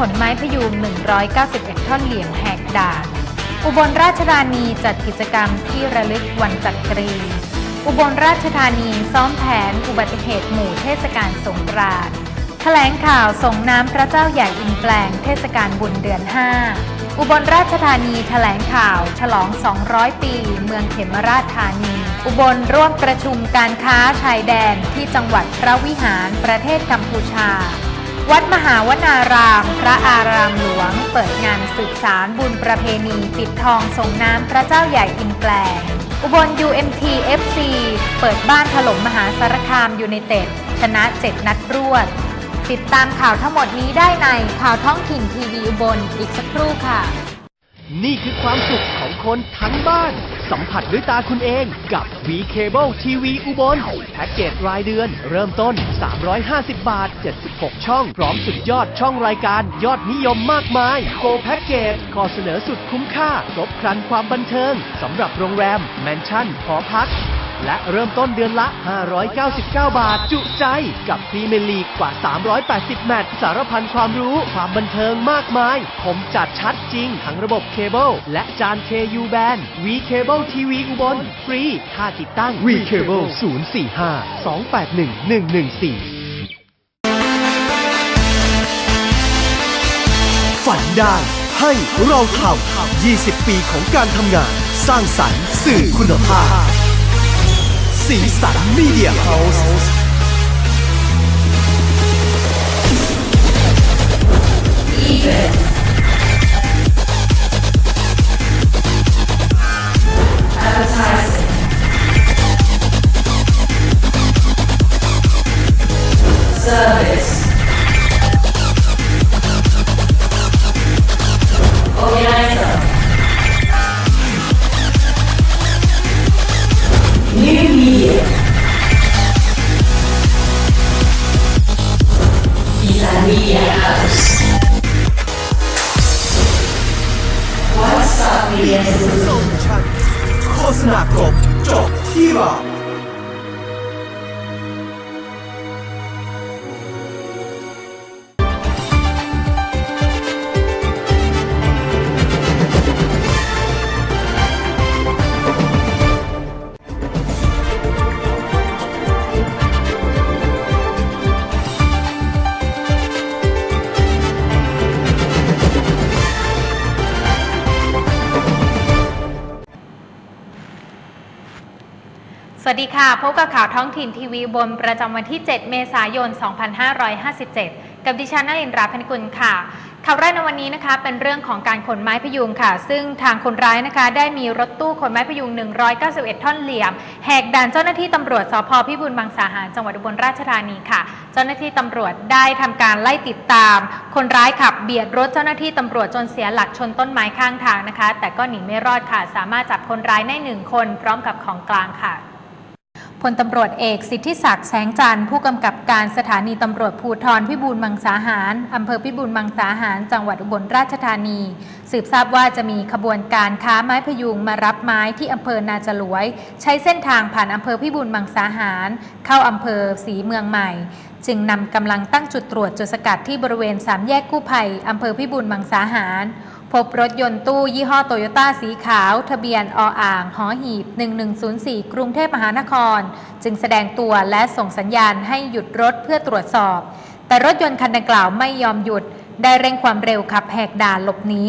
ขนไม้พยุง 191 ท่อนเหลี่ยมแหกด่าน อุบลราชธานีจัดกิจกรรมที่ระลึกวันจักรี อุบลราชธานีซ้อมแผนอุบัติเหตุหมู่เทศกาลสงกรานต์แถลงข่าวส่งน้ำพระเจ้าใหญ่อินแปลงเทศกาลบุญเดือน 5 อุบลราชธานีแถลงข่าว ฉลอง 200 ปี เมืองเขมราชธานี อุบลร่วมประชุมการค้าชายแดนที่จังหวัดพระวิหารประเทศกัมพูชา วัดมหาวนาราม พระอารามหลวง เปิดงานสืบสารบุญประเพณี ปิดทองส่งน้ำพระเจ้าใหญ่อินแปลง อุบล UMT FC เปิดบ้านถล่มมหาสารคามยูไนเต็ด ชนะ 7 นัดรวด ติดตามข่าวทั้งหมดนี้ได้ในข่าวท้องถิ่นทีวีอุบลอีกสักครู่ค่ะ นี่คือความสุขของคนทั้งบ้าน สัมผัสด้วยตาคุณเองกับ V Cable TV อุบลแพ็กเกจรายเดือน เริ่มต้น 350 บาท 76 ช่อง พร้อมสุดยอดช่องรายการยอดนิยมมากมายโกแพ็กเกจขอเสนอสุดคุ้มค่าครบครันความบันเทิงสำหรับโรงแรม แมนชั่นหอพัก และเริ่มต้นเดือนละ 599 บาท จุใจ กับพรีเมียร์ลีกกว่า 380 แมตช์สารพันความรู้ความบันเทิงมากมายผมจัดชัดจริง ทั้งระบบเคเบิลและจาน KU Band V Cable TV อุบลฟรี ค่าติดตั้ง V Cable 045 281 114ฝันได้ ให้เราทำ 20 ปีของการทำงาน สร้างสรรค์สื่อคุณภาพ สีสันมีเดียเฮาส์ service. วัสดีค่ะ พบกับข่าวท้องถิ่นทีวีบนประจำวันที่ 7 เมษายน 2557 กับดิฉันนลินราพนิกุลค่ะ ข่าวแรกในวันนี้นะคะ เป็นเรื่องของการขนไม้พยุงค่ะ ซึ่งทางคนร้ายนะคะ ได้มีรถตู้ขนไม้พยุง 191 ท่อนเหลี่ยม แหกด่านเจ้าหน้าที่ตำรวจสพพิบูลมังสาหารจังหวัดอุบลราชธานีค่ะ เจ้าหน้าที่ตำรวจได้ทำการไล่ติดตาม คนร้ายขับเบียดรถเจ้าหน้าที่ตำรวจจนเสียหลักชนต้นไม้ข้างทางนะคะ แต่ก็หนีไม่รอดค่ะ สามารถจับคนร้ายได้หนึ่งคน พร้อมกับของกลางค่ะ พลตำรวจเอกสิทธิศักดิ์แสงจันทร์ผู้กำกับการสถานีตำรวจภูธรพิบูลมังสาหารอำเภอพิบูลมังสาหาร จังหวัดอุบลราชธานี สืบทราบว่าจะมีขบวนการค้าไม้พยุงมารับไม้ที่อำเภอนาจลวย ใช้เส้นทางผ่านอำเภอพิบูลมังสาหาร เข้าอำเภอศรีเมืองใหม่ จึงนำกำลังตั้งจุดตรวจจุดสกัดที่บริเวณสามแยกกู้ภัยอำเภอพิบูลมังสาหาร พบรถยนต์ตู้ยี่ห้อโตโยต้าสีขาว ทะเบียนออ่างหอหีบ 1104 กรุงเทพมหานคร จึงแสดงตัวและส่งสัญญาณให้หยุดรถเพื่อตรวจสอบ แต่รถยนต์คันดังกล่าวไม่ยอมหยุด ได้เร่งความเร็วขับแหกด่านหลบหนี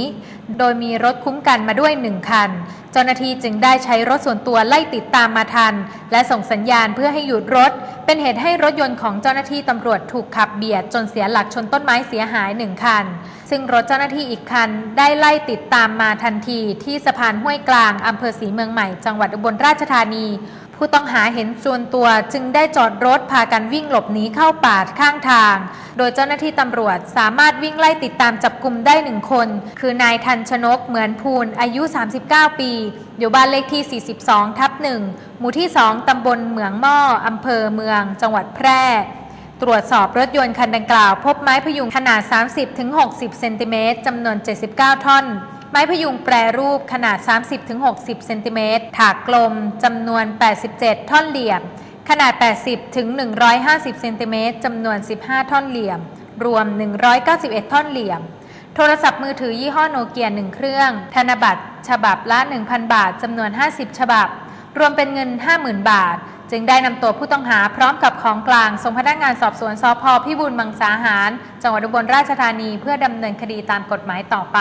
โดยมีรถคุ้มกันมาด้วยหนึ่งคัน เจ้าหน้าที่จึงได้ใช้รถส่วนตัวไล่ติดตามมาทัน และส่งสัญญาณเพื่อให้หยุดรถ เป็นเหตุให้รถยนต์ของเจ้าหน้าที่ตำรวจถูกขับเบียดจนเสียหลักชนต้นไม้เสียหายหนึ่งคัน ซึ่งรถเจ้าหน้าที่อีกคันได้ไล่ติดตามมาทันทีที่สะพานห้วยกลางอำเภอศรีเมืองใหม่จังหวัดอุบลราชธานี ผู้ต้องหาเห็นส่วนตัวจึงได้จอดรถพากันวิ่งหลบหนีเข้าป่าข้างทาง โดยเจ้าหน้าที่ตำรวจสามารถวิ่งไล่ติดตามจับกลุ่มได้หนึ่งคน คือนายทันชนกเหมือนภูลอายุ 39 ปี อยู่บ้านเลขที่ 42 ทับ1หมู่ที่ 2 ตำบลเหมืองหม้ออำเภอเมือง จังหวัดแพร่ตรวจสอบรถยนต์คันดังกล่าว พบไม้พยุงขนาด 30-60 เซนติเมตรจำนวน 79 ท่อน ไม้พยุงแปรรูปขนาด 30-60 เซนติเมตร ถากกลมจำนวน 87 ท่อนเหลี่ยม ขนาด 80-150 เซนติเมตรจำนวน 15 ท่อนเหลี่ยม รวม 191 ท่อนเหลี่ยม โทรศัพท์มือถือยี่ห้อโนเกีย 1 เครื่อง ธนบัตร ฉบับละ 1,000 บาทจำนวน 50 ฉบับ รวมเป็นเงิน 50,000 บาท จึงได้นำตัวผู้ต้องหาพร้อมกับของกลางส่งพนักงานสอบสวนสพพิบูลมังสาหาร จังหวัดอุบลราชธานีเพื่อดำเนินคดีตามกฎหมายต่อไป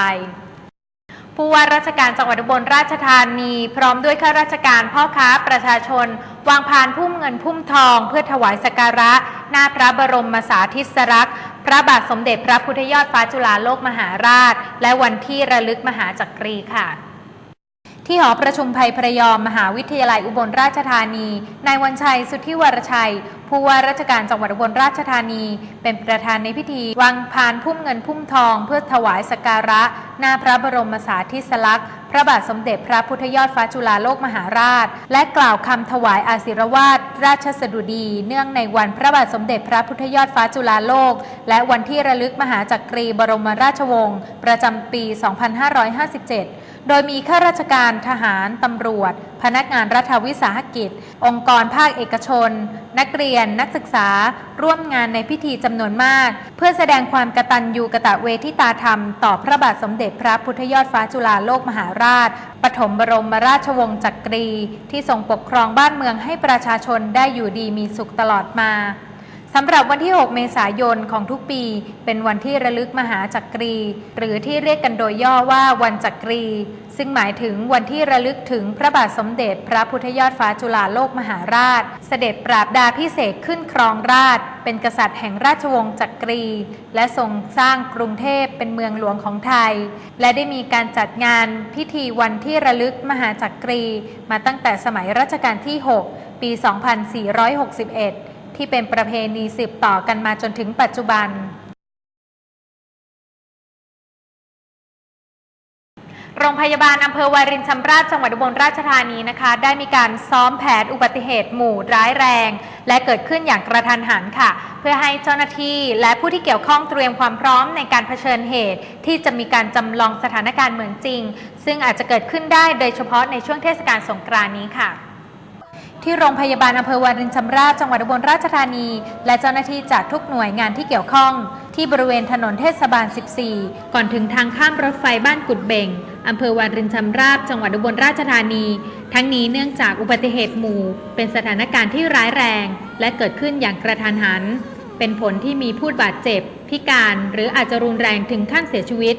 ผู้ว่าราชการจังหวัดอุบลราชธานี พร้อมด้วยข้าราชการพ่อค้าประชาชน วางพานพุ่มเงินพุ่มทอง เพื่อถวายสักการะ หน้าพระบรมสาธิสรักษ์พระบาทสมเด็จพระพุทธยอดฟ้าจุฬาโลกมหาราช และวันที่ระลึกมหาจักรีค่ะ ที่หอประชุมภัยพระยอม มหาวิทยาลัยอุบลราชธานี นายวันชัย สุทธิวรชัย ผู้ว่าราชการจังหวัดอุบลราชธานี เป็นประธานในพิธีวางพานพุ่มเงินพุ่มทอง เพื่อถวายสกการะ หน้าพระบรมสาธิสลักษณ์ พระบาทสมเด็จพระพุทธยอดฟ้าจุฬาโลกมหาราช และกล่าวคำถวายอาศิรวาทราชสดุดี เนื่องในวันพระบาทสมเด็จพระพุทธยอดฟ้าจุฬาโลก และวันที่ระลึกมหาจักรีบรมราชวงศ์ประจำปี 2557 โดยมีข้าราชการทหาร ตำรวจ พนักงานรัฐวิสาหกิจ องค์กรภาคเอกชน นักเรียน นักศึกษา ร่วมงานในพิธีจำนวนมาก เพื่อแสดงความกตัญญูกะตะเวทิตาธรรม ต่อพระบาทสมเด็จพระพุทธยอดฟ้าจุฬาโลกมหาราช ปฐมบรมราชวงศ์จักรี ที่ทรงปกครองบ้านเมืองให้ประชาชนได้อยู่ดีมีสุขตลอดมา สำหรับวันที่ 6 เมษายนของทุกปี เป็นวันที่ระลึกมหาจักรี หรือที่เรียกกันโดยย่อว่าวันจักรี ซึ่งหมายถึงวันที่ระลึกถึงพระบาทสมเด็จพระพุทธยอดฟ้าจุฬาโลกมหาราช เสด็จปราบดาพิเศษขึ้นครองราช เป็นกษัตริย์แห่งราชวงศ์จักรี และทรงสร้างกรุงเทพเป็นเมืองหลวงของไทย และได้มีการจัดงานพิธีวันที่ระลึกมหาจักรี มาตั้งแต่สมัยรัชกาลที่ 6 ปี 2461 ที่เป็นประเพณีสืบต่อกันมาจนถึงปัจจุบัน โรงพยาบาลอำเภอวารินชำราบจังหวัดอุบลราชธานีนะคะ ได้มีการซ้อมแผนอุบัติเหตุหมู่ร้ายแรง และเกิดขึ้นอย่างกระทันหันค่ะ เพื่อให้เจ้าหน้าที่และผู้ที่เกี่ยวข้องเตรียมความพร้อมในการเผชิญเหตุ ที่จะมีการจำลองสถานการณ์เหมือนจริง ซึ่งอาจจะเกิดขึ้นได้โดยเฉพาะในช่วงเทศกาลสงกรานต์นี้ค่ะ ที่โรงพยาบาลอำเภอวารินชำราบจังหวัดอุบลราชธานี และเจ้าหน้าที่จากทุกหน่วยงานที่เกี่ยวข้อง ที่บริเวณถนนเทศบาล 14 ก่อนถึงทางข้ามรถไฟบ้านกุดเบ่งอำเภอวารินชำราบ จังหวัดอุบลราชธานี ทั้งนี้เนื่องจากอุบัติเหตุหมู่ เป็นสถานการณ์ที่ร้ายแรง และเกิดขึ้นอย่างกระทันหัน เป็นผลที่มีผู้บาดเจ็บ พิการหรืออาจจะรุนแรงถึงขั้นเสียชีวิต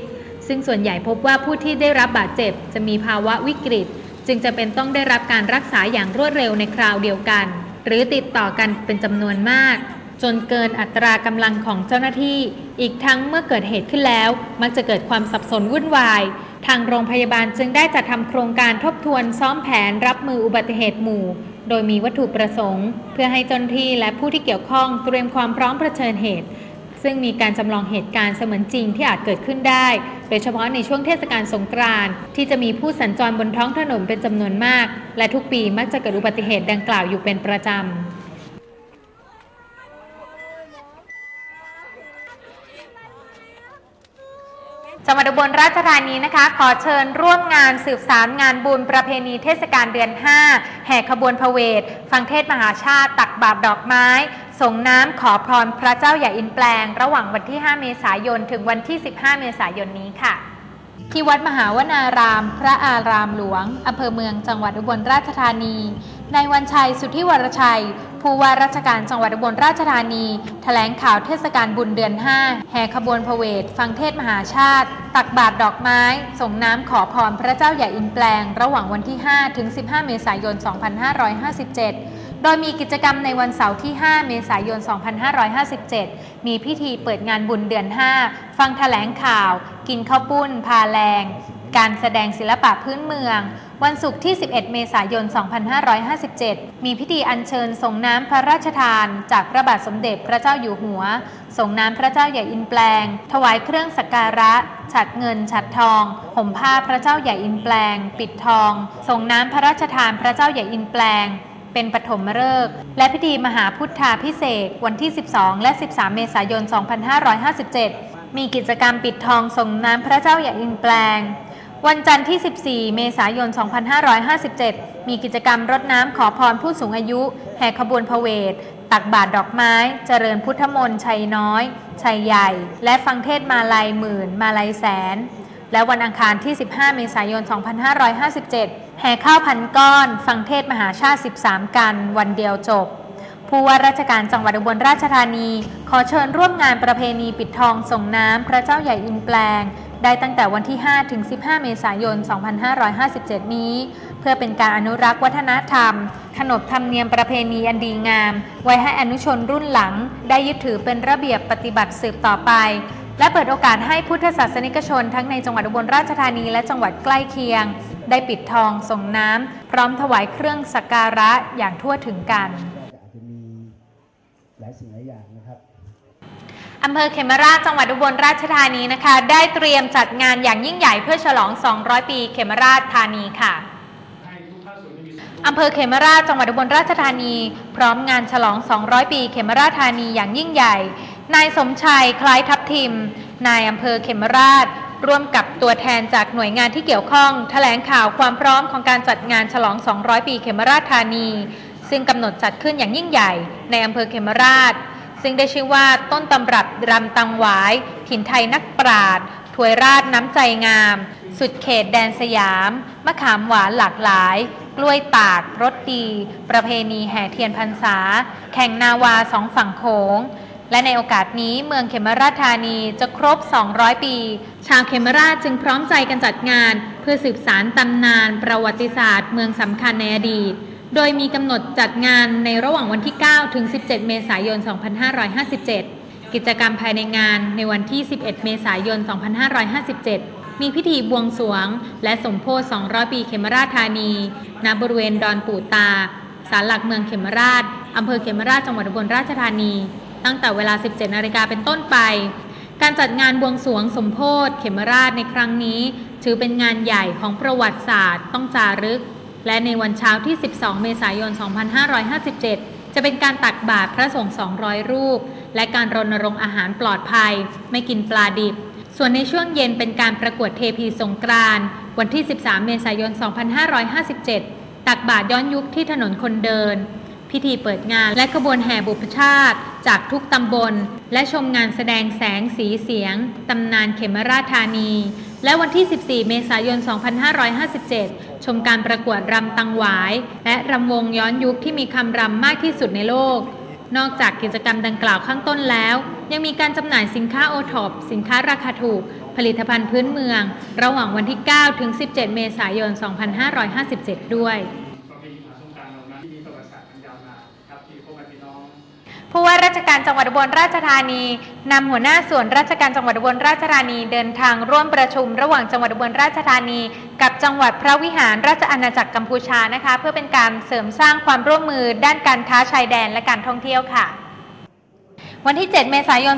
ซึ่งส่วนใหญ่พบว่าผู้ที่ได้รับบาดเจ็บ จะมีภาวะวิกฤต จึงจะเป็นต้องได้รับการรักษาอย่างรวดเร็วในคราวเดียวกัน หรือติดต่อกันเป็นจำนวนมาก จนเกินอัตรากำลังของเจ้าหน้าที่ อีกทั้งเมื่อเกิดเหตุขึ้นแล้ว มักจะเกิดความสับสนวุ่นวาย ทางโรงพยาบาลจึงได้จัดทำโครงการทบทวนซ้อมแผนรับมืออุบัติเหตุหมู่ โดยมีวัตถุประสงค์ เพื่อให้เจ้าหน้าที่และผู้ที่เกี่ยวข้องเตรียมความพร้อมเผชิญเหตุ ซึ่งมีการจำลองเหตุการณ์เสมือนจริงที่อาจเกิดขึ้นได้ โดยเฉพาะในช่วงเทศกาลสงกรานต์ที่จะมีผู้สัญจรบนท้องถนนเป็นจำนวนมาก และทุกปีมักจะเกิดอุบัติเหตุดังกล่าวอยู่เป็นประจำ จังหวัดอุบลราชธานีนะคะ ขอเชิญร่วมงานสืบสารงานบุญประเพณีเทศกาลเดือน 5 แห่ขบวนพระเวท ฟังเทศมหาชาติ ตักบาตรดอกไม้ ส่งน้ำขอพรพระเจ้าใหญ่อินแปลง ระหว่างวันที่ 5 เมษายน ถึงวันที่ 15 เมษายนนี้ค่ะ ที่วัดมหาวนาราม พระอารามหลวงอำเภอเมืองจังหวัดอุบลราชธานีในายวันชัยสุทธิวรชัย ผู้ว่าราชการจังหวัดอุบลราชธานีแถลงข่าวเทศกาลบุญเดือน 5 แห่ขบวนพเวทฟังเทศมหาชาติ ตักบาตรดอกไม้ ส่งน้ำขอพรพระเจ้าใหญ่อินแปลง ระหว่างวันที่ 5 ถึง 15 เมษายน 2557 โดยมีกิจกรรมในวันเสาร์ที่ 5 เมษายน 2557 มีพิธีเปิดงานบุญเดือน 5 ฟังแถลงข่าว กินข้าวปุ้น พาแรง การแสดงศิลปะพื้นเมือง วันศุกร์ที่ 11 เมษายน 2557 มีพิธีอัญเชิญส่งน้ำพระราชทาน จากพระบาทสมเด็จพระเจ้าอยู่หัว ส่งน้ำพระเจ้าใหญ่อินแปลง ถวายเครื่องสักการะ ฉัดเงิน ฉัดทอง ห่มผ้าพระเจ้าใหญ่อินแปลง ปิดทอง ส่งน้ำพระราชทานพระเจ้าใหญ่อินแปลงเป็นปฐมฤกษ์และพิธีมหาพุทธาพิเศษวันที่ 12 และ 13 เมษายน 2557 มีกิจกรรมปิดทองส่งน้ำพระเจ้าใหญ่อินแปลง วันจันทร์ที่ 14 เมษายน 2557 มีกิจกรรมรดน้ำขอพรผู้สูงอายุ แห่ขบวนพระเวท ตักบาตรดอกไม้ เจริญพุทธมนต์ชัยน้อย ชัยใหญ่ และฟังเทศมาลัยหมื่น มาลัยแสน และวันอังคารที่ 15 เมษายน 2557 แห่ข้าวพันก้อน ฟังเทศมหาชาติ 13 กัน วันเดียวจบผู้ว่าราชการจังหวัดอุบลราชธานี ขอเชิญร่วมงานประเพณีปิดทองส่งน้ำพระเจ้าใหญ่อินแปลง ได้ตั้งแต่วันที่ 5 ถึง 15 เมษายน 2557 นี้ เพื่อเป็นการอนุรักษ์วัฒนธรรม ขนบธรรมเนียมประเพณีอันดีงาม ไว้ให้อนุชนรุ่นหลัง ได้ยึดถือเป็นระเบียบปฏิบัติสืบต่อไป และเปิดโอกาสให้พุทธศาสนิกชน ทั้งในจังหวัดอุบลราชธานีและจังหวัดใกล้เคียง ได้ปิดทองส่งน้ำพร้อมถวายเครื่องสักการะอย่างทั่วถึงกันอาจจะมีหลายสิ่งหลายอย่าง อำเภอเขมราชจังหวัดอุบลราชธานีนะคะ ได้เตรียมจัดงานอย่างยิ่งใหญ่เพื่อฉลอง 200 ปีเขมราชธานีค่ะอำเภอเขมราชจังหวัดอุบลราชธานี พร้อมงานฉลอง 200 ปีเขมราชธานีอย่างยิ่งใหญ่ นายสมชัยคล้ายทับทิม นายอำเภอเขมราช ร่วมกับตัวแทนจากหน่วยงานที่เกี่ยวข้อง แถลงข่าวความพร้อมของการจัดงานฉลอง 200 ปีเขมราชธานี ซึ่งกำหนดจัดขึ้นอย่างยิ่งใหญ่ ในอำเภอเขมราช ซึ่งได้ชื่อว่าต้นตำรับรำตังหวาย ถิ่นไทยนักปราดถวยราชน้ำใจงาม สุดเขตแดนสยาม มะขามหวานหลากหลาย กล้วยตากรสดี ประเพณีแห่เทียนพรรษา แข่งนาวาสองฝั่งโขงและในโอกาสนี้เมืองเขมราชธานีจะครบ 200 ปี ชาวเขมราชจึงพร้อมใจกันจัดงาน เพื่อสืบสารตำนาน ประวัติศาสตร์ เมืองสำคัญในอดีต โดยมีกำหนดจัดงานในระหว่างวันที่ 9 ถึง 17 เมษายน 2557 กิจกรรมภายในงานในวันที่ 11 เมษายน 2557 มีพิธีบวงสรวง และสมโพธิ200 ปีเขมราชธานี ณ บริเวณดอนปู่ตา ศาลหลักเมืองเขมราช อำเภอเขมราช จังหวัดอุบลราชธานี ตั้งแต่เวลา 17 นาฬิกาเป็นต้นไป การจัดงานบวงสรวงสมโพธิเขมราชในครั้งนี้ ถือเป็นงานใหญ่ของประวัติศาสตร์ต้องจารึก และในวันเช้าที่ 12 เมษายน 2557 จะเป็นการตักบาตรพระสงฆ์ 200 รูป และการรณรงค์อาหารปลอดภัย ไม่กินปลาดิบ ส่วนในช่วงเย็นเป็นการประกวดเทพีสงกรานต์วันที่ 13 เมษายน 2557 ตักบาตรย้อนยุคที่ถนนคนเดิน พิธีเปิดงานและขบวนแห่บุพชาติ จากทุกตำบล และชมงานแสดงแสงสีเสียงตำนานเขมราชธานี และวันที่ 14 เมษายน 2557 ชมการประกวดรำตังหวาย และรำวงย้อนยุคที่มีคำรำมากที่สุดในโลก นอกจากกิจกรรมดังกล่าวข้างต้นแล้ว ยังมีการจำหน่ายสินค้าโอท็อปสินค้าราคาถูก ผลิตภัณฑ์พื้นเมือง ระหว่างวันที่ 9 ถึง 17 เมษายน 2557 ด้วย ประวัติศาสตร์อันยาวนานครับที่พวกพี่น้องผู้ว่าราชการจังหวัดอุบลราชธานีนำหัวหน้าส่วนราชการจังหวัดอุบลราชธานีเดินทางร่วมประชุม ระหว่างจังหวัดอุบลราชธานี กับจังหวัดพระวิหารราชอาณาจักรกัมพูชานะคะ เพื่อเป็นการเสริมสร้างความร่วมมือด้านการค้าชายแดนและการท่องเที่ยวค่ะ วันที่ 7 เมษายน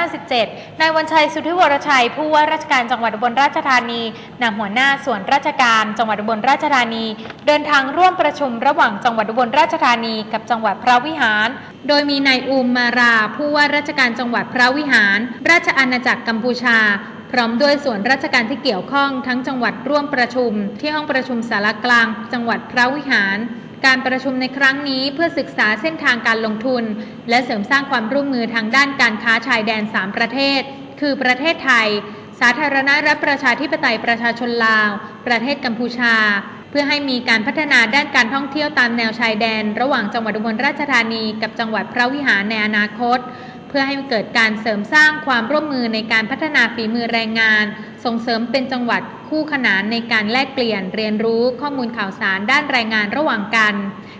2557 นายวันชัย สุทธิวรชัย ผู้ว่าราชการจังหวัดอุบลราชธานีนำหัวหน้าส่วนราชการจังหวัดอุบลราชธานี เดินทางร่วมประชุมระหว่างจังหวัดอุบลราชธานีกับจังหวัดพระวิหาร โดยมีนายอูมมารา ผู้ว่าราชการจังหวัดพระวิหาร ราชอาณาจักรกัมพูชา พร้อมด้วยส่วนราชการที่เกี่ยวข้องทั้งจังหวัดร่วมประชุม ที่ห้องประชุมสารกลาง จังหวัดพระวิหาร การประชุมในครั้งนี้เพื่อศึกษาเส้นทางการลงทุน และเสริมสร้างความร่วมมือทางด้านการค้าชายแดน 3 ประเทศ คือประเทศไทย สาธารณรัฐประชาธิปไตยประชาชนลาว ประเทศกัมพูชา เพื่อให้มีการพัฒนาด้านการท่องเที่ยวตามแนวชายแดน ระหว่างจังหวัดอุบลราชธานีกับจังหวัดพระวิหารในอนาคต เพื่อให้เกิดการเสริมสร้างความร่วมมือในการพัฒนาฝีมือแรงงาน ส่งเสริมเป็นจังหวัดคู่ขนานในการแลกเปลี่ยนเรียนรู้ข้อมูลข่าวสารด้านแรงงานระหว่างกัน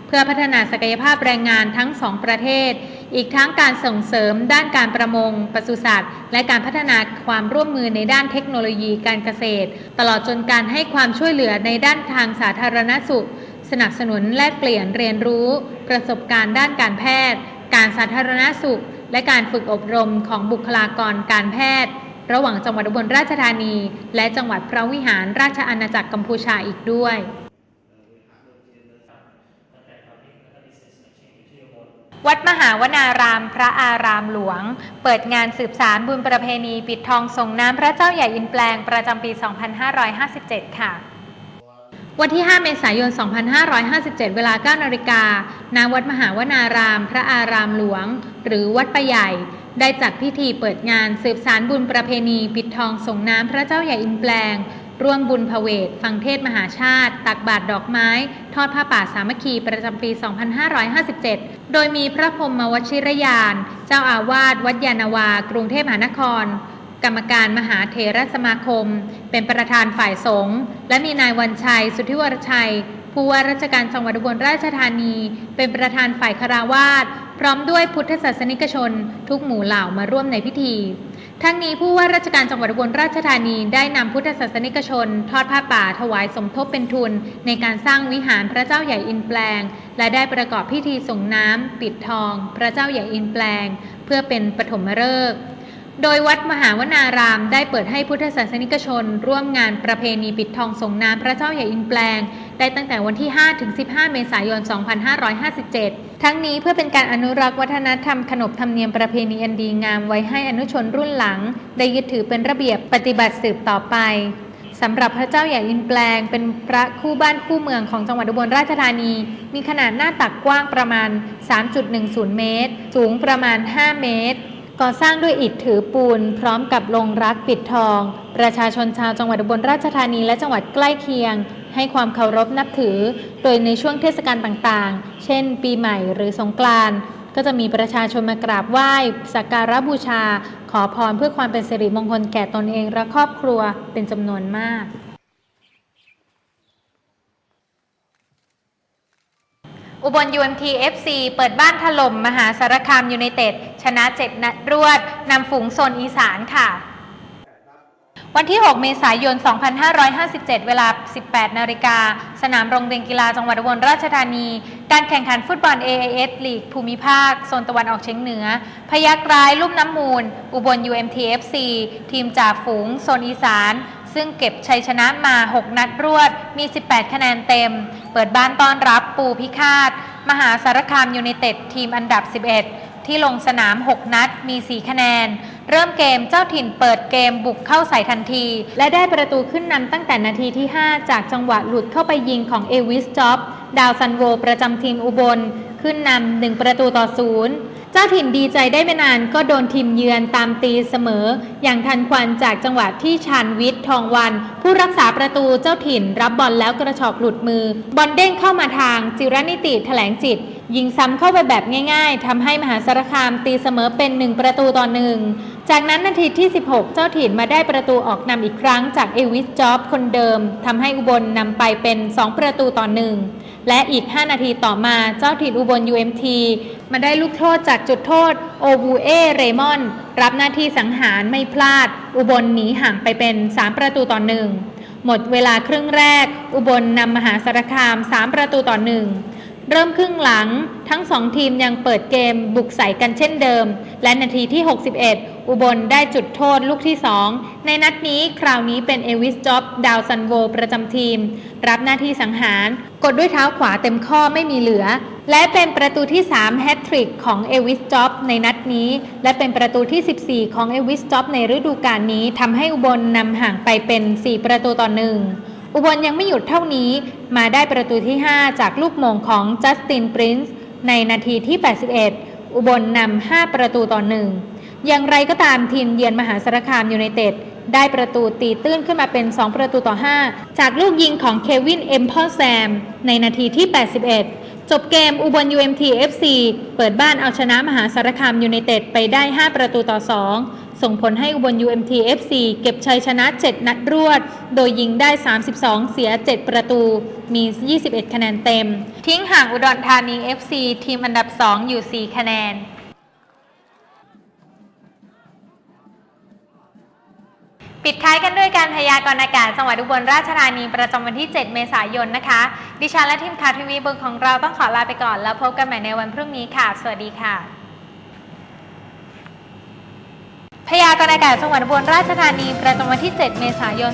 เพื่อพัฒนาศักยภาพแรงงานทั้งสองประเทศ อีกทั้งการส่งเสริมด้านการประมงปศุสัตว์ และการพัฒนาความร่วมมือในด้านเทคโนโลยีการเกษตร ตลอดจนการให้ความช่วยเหลือในด้านทางสาธารณสุข สนับสนุนแลกเปลี่ยนเรียนรู้ ประสบการณ์ด้านการแพทย์ การสาธารณสุข และการฝึกอบรมของบุคลากรการแพทย์ ระหว่างจังหวัดอุบลราชธานี และจังหวัดพระวิหารราชอาณาจักรกัมพูชาอีกด้วยวัดมหาวนารามพระอารามหลวง เปิดงานสืบสารบุญประเพณี ปิดทองส่งน้ำพระเจ้าใหญ่อินแปลงประจำปี 2557 ค่ะ วันที่ 5 เมษายน 2557 เวลา 9 นาฬิกา ณ วัดมหาวนาราม พระอารามหลวง หรือวัดประใหญ่ ได้จัดพิธีเปิดงานสืบสารบุญประเพณีปิดทองส่งน้ำพระเจ้าใหญ่อินแปลง ร่วมบุญพเวท ฟังเทศมหาชาติ ตักบาตรดอกไม้ ทอดผ้าป่าสามัคคีประจำปี 2557 โดยมีพระพรหมวชิรยาน เจ้าอาวาสวัดยานาวา กรุงเทพมหานคร กรรมการมหาเถรสมาคม เป็นประธานฝ่ายสงฆ์และมีนายวันชัย สุทธิวรชัย ผู้ว่าราชการจังหวัดอุบลราชธานี เป็นประธานฝ่ายคาราวาสพร้อมด้วยพุทธศาสนิกชน ทุกหมู่เหล่ามาร่วมในพิธี ทั้งนี้ผู้ว่าราชการจังหวัดอุบลราชธานีได้นำพุทธศาสนิกชน ทอดผ้าป่าถวายสมทบเป็นทุน ในการสร้างวิหารพระเจ้าใหญ่อินแปลง และได้ประกอบพิธีส่งน้ำปิดทอง พระเจ้าใหญ่อินแปลง เพื่อเป็นปฐมฤกษ์ โดยวัดมหาวนารามได้เปิดให้พุทธศาสนิกชน ร่วมงานประเพณีปิดทองสงน้ำพระเจ้าใหญ่อินแปลง ได้ตั้งแต่วันที่ 5 ถึง 15 เมษายน 2557 ทั้งนี้เพื่อเป็นการอนุรักษ์วัฒนธรรมขนบธรรมเนียมประเพณีอันดีงามไว้ให้อนุชนรุ่นหลัง ได้ยึดถือเป็นระเบียบปฏิบัติสืบต่อไปสำหรับพระเจ้าใหญ่อินแปลง เป็นพระคู่บ้านคู่เมืองของจังหวัดอุบลราชธานี มีขนาดหน้าตักกว้างประมาณ 3.10 เมตร สูงประมาณ 5 เมตร ก่อสร้างด้วยอิฐถือปูน พร้อมกับลงรักปิดทอง ประชาชนชาวจังหวัดอุบลราชธานีและจังหวัดใกล้เคียง ให้ความเคารพนับถือ โดยในช่วงเทศกาลต่างๆ เช่น ปีใหม่หรือสงกรานต์ก็จะมีประชาชนมากราบไหว้สักการะบูชา ขอพรเพื่อความเป็นสิริมงคลแก่ตนเองและครอบครัวเป็นจำนวนมาก อุบล UMT FC เปิดบ้านถล่มมหาสารคามยูไนเต็ดชนะ7นัดรวดนำฝูงโซนอีสานค่ะ วันที่ 6 เมษายน 2557 เวลา 18 นาฬิกา สนามโรงเรียนกีฬาจังหวัดอุบลราชธานี การแข่งขันฟุตบอล AIS ลีก ภูมิภาค โซนตะวันออกเฉียงเหนือ พยักร้ายลุ่มน้ำมูล อุบล UMT FC ทีมจ่าฝูง โซนอีสาน ซึ่งเก็บชัยชนะมา 6 นัดรวด มี 18 คะแนนเต็ม เปิดบ้านต้อนรับปูพิฆาต มหาสารคามยูไนเต็ดทีมอันดับ 11 ที่ลงสนาม 6 นัด มี 4 คะแนน เริ่มเกมเจ้าถิ่นเปิดเกมบุกเข้าใส่ทันที และได้ประตูขึ้นนำตั้งแต่นาทีที่ 5 จากจังหวะหลุดเข้าไปยิงของเอวิสจ็อบ ดาวซันโวประจำทีมอุบล ขึ้นนำหนึ่งประตูต่อศูนย์ จ้าถิ่นดีใจได้ไม่นานก็โดนทีมเยือนตามตีเสมอ อย่างทันควันจากจังหวะที่ชานวิทย์ทองวัน ผู้รักษาประตูเจ้าถิ่น รับบอลแล้วกระชอกหลุดมือ บอลเด้งเข้ามาทาง จิรนิติแถลงจิต ยิงซ้ำเข้าไปแบบง่าย ๆทำให้มหาสารคามตีเสมอเป็น 1 ประตูต่อหนึ่งจากนั้นนาทีที่ 16 เจ้าถิ่นมาได้ประตูออกนำอีกครั้งจากเอวิสจ็อบคนเดิมทำให้อุบลนำไปเป็น 2 ประตูต่อหนึ่งและอีก 5 นาทีต่อมาเจ้าถิ่นอุบล UMT มาได้ลูกโทษจากจุดโทษโอบูเอเรมอน รับหน้าที่สังหารไม่พลาด อุบลหนีห่างไปเป็น 3 ประตูต่อหนึ่งหมดเวลาครึ่งแรก อุบลนำมหาสารคาม 3 ประตูต่อหนึ่ง เริ่มครึ่งหลังทั้งสองทีมยังเปิดเกมบุกใส่กันเช่นเดิม และนาทีที่ 61 อุบลได้จุดโทษลูกที่ 2 ในนัดนี้คราวนี้เป็นเอวิสจ็อบดาวซันโวประจำทีม รับหน้าที่สังหาร กดด้วยเท้าขวาเต็มข้อไม่มีเหลือ และเป็นประตูที่ 3 แฮตทริกของเอวิสจ็อบในนัดนี้ และเป็นประตูที่ 14 ของเอวิสจ็อบในฤดูกาลนี้ทำให้อุบลนำห่างไปเป็น 4 ประตูต่อหนึ่งอุบลยังไม่หยุดเท่านี้ มาได้ประตูที่ 5 จากลูกมงของจัสตินปรินซ์ในนาทีที่ 81 อุบลนำ5ประตูต่อหนึ่งอย่างไรก็ตามทีมเยือนมหาสารคามยูไนเต็ดได้ประตูตีตื้นขึ้นมาเป็น 2 ประตูต่อ 5 จากลูกยิงของเควินเอ็มพอแซม ในนาทีที่ 81 จบเกมอุบล UMT FC เปิดบ้านเอาชนะมหาสารคามยูไนเต็ดไปได้ 5 ประตูต่อ 2 ส่งผลให้อุบล UMT FC เก็บชัยชนะ 7 นัดรวด โดยยิงได้ 32 เสีย 7 ประตู มี 21 คะแนนเต็ม ทิ้งห่างอุดรธานี FC ทีมอันดับ 2 อยู่ 4 คะแนนปิดท้ายกันด้วยการพยากรณ์อากาศจังหวัดอุบลราชธานีประจำวันที่ 7 เมษายนนะคะ ดิฉันและทีมข่าวทีวีเบิร์ของเราต้องขอลาไปก่อน แล้วพบกันใหม่ในวันพรุ่งนี้ค่ะ สวัสดีค่ะ พยากรณ์อากาศจังหวัดอุบลราชธานีประจำวันที่ 7 เมษายน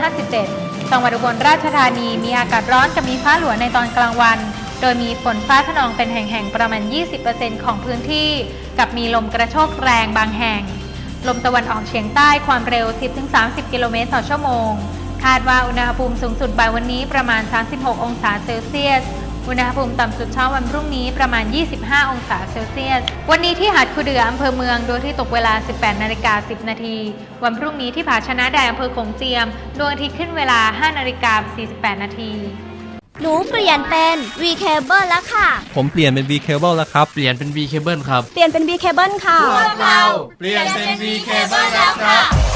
2557 จังหวัดอุบลราชธานีมีอากาศร้อนกับมีฟ้าหลวในตอนกลางวัน โดยมีฝนฟ้าขนองเป็นแห่งๆ ประมาณ 20%ของพื้นที่ กับมีลมกระโชกแรงบางแห่ง ลมตะวันออกเฉียงใต้ความเร็ว 10-30 กิโลเมตรต่อชั่วโมง คาดว่าอุณหภูมิสูงสุดบ่ายวันนี้ประมาณ 36 องศาเซลเซียส อุณหภูมิต่ำสุดเช้าวันพรุ่งนี้ประมาณ 25 องศาเซลเซียส วันนี้ที่หาดคูเดืออำเภอเมืองโดยที่ตกเวลา 18 นาฬิกา 10 นาที วันพรุ่งนี้ที่ผาชนะแดงอำเภอโขงเจียม ดวงอาทิตย์ขึ้นเวลา 5 นาฬิกา 48 นาทีหนูเปลี่ยนเป็น V Cable แล้วค่ะ ผมเปลี่ยนเป็น V Cable แล้วครับ เปลี่ยนเป็น V Cable ครับ เปลี่ยนเป็น V Cable ค่ะเปลี่ยนเป็น V Cable แล้วครับ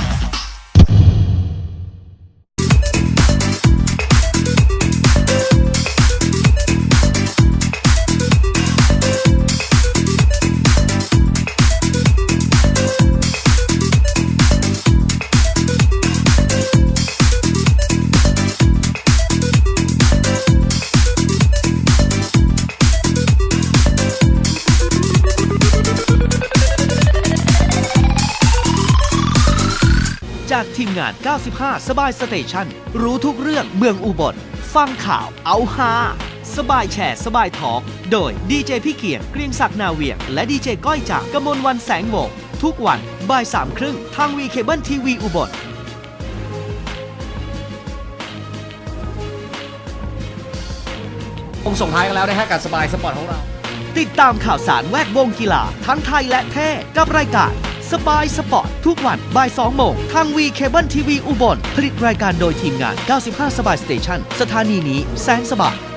567 จากทีมงาน 95 สบายสเตชันรู้ทุกเรื่องเมืองอุบล ฟังข่าวเอาฮาสบายแชร์สบายทอล์กโดยดีเจพี่เกียรติเกรียงศักดิ์นาเวียง และดีเจก้อยจากกมลวันแสงโมงทุกวันบ่ายสามครึ่งทางวีเคเบิลทีวีอุบลผมส่งท้ายกันแล้วนะฮะกับสบายสปอร์ตของเรา ติดตามข่าวสารแวดวงกีฬาทั้งไทยและเทศกับรายการ สบายสปอร์ตทุกวันบ่าย2โมงทางวีเคเบิลทีวีอุบล ผลิตรายการโดยทีมงาน 95 สบายสเตชันสถานีนี้แสนสบาย